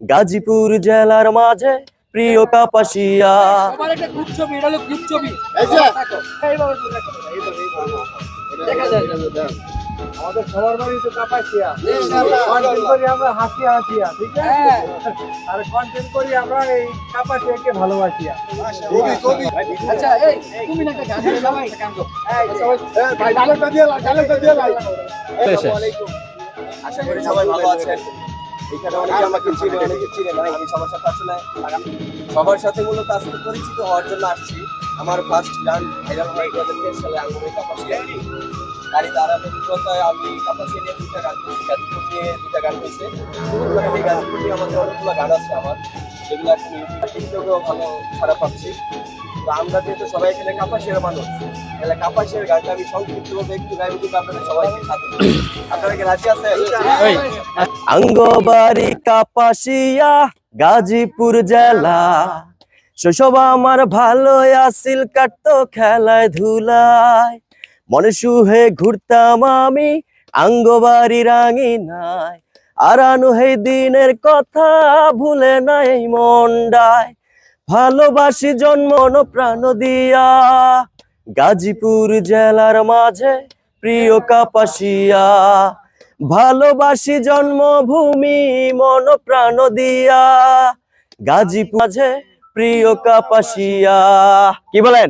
গাজীপুর জেলার মাঝে প্রিয় কাপাসিয়া। আমাদের সবার বাড়ি তো কাপাসিয়া। কন্টেন্ট করি আমরা হাসিয়া হাসিয়া ঠিক আছে? হ্যাঁ। আর কন্টেন্ট করি আমরা এই কাপাসিয়াকে ভালোবাসিয়া। কবি কবি। আচ্ছা এই তুমি না একটা গান গাও, জামাই, একটা গান গাও। এই ভাই ডায়লগটা দিয়ে দিয়ে লাই। আশা করি সবাই ভালো আছেন। এখানে অনেকে না সবার সাথে মূলত আজকে পরিচিত হওয়ার জন্য আসছি। আমার ফার্স্ট গান ভাইরাল হয় দু হাজার তেইশ সালে আঙ্গুরে কাপাসিয়া গাড়ি ধারাবাহিকতায় আমি কাপাসিয়া নিয়ে দুইটা গান করছি গাজীপুর নিয়ে দুটা গান হয়েছে এই গাজীপুর নিয়ে আমাদের অনেকগুলো গান আছে আমার। যেগুলো এখন ইউটিউব টিকটকেও ভালো সারা পাচ্ছি। তো আমরা যেহেতু সবাই এখানে কাপাসিয়ার মানুষ তাহলে কাপাসিয়ার গানটা আমি সংক্ষিপ্তভাবে একটু গাইব কিন্তু আপনাদের সবাইকে সাথে। আপনারা কি রাজি আছেন? আঙ্গবাড়ি কাপাসিয়া গাজীপুর জেলা। শৈশব আমার ভালো আসিল, কাটতো খেলায় ধুলায়। মনে সুহে ঘুরতাম আমি, আঙ্গবাড়ি আর আনু হে দিনের কথা ভুলে নাই মন্ডায় ভালোবাসি জন্ম প্রাণ দিয়া, গাজীপুর জেলার মাঝে প্রিয় কাপাসিয়া। ভালোবাসি জন্মভূমি, মন প্রাণ দিয়া, গাজীপুর মাঝে প্রিয় কাপাসিয়া। কি বলেন?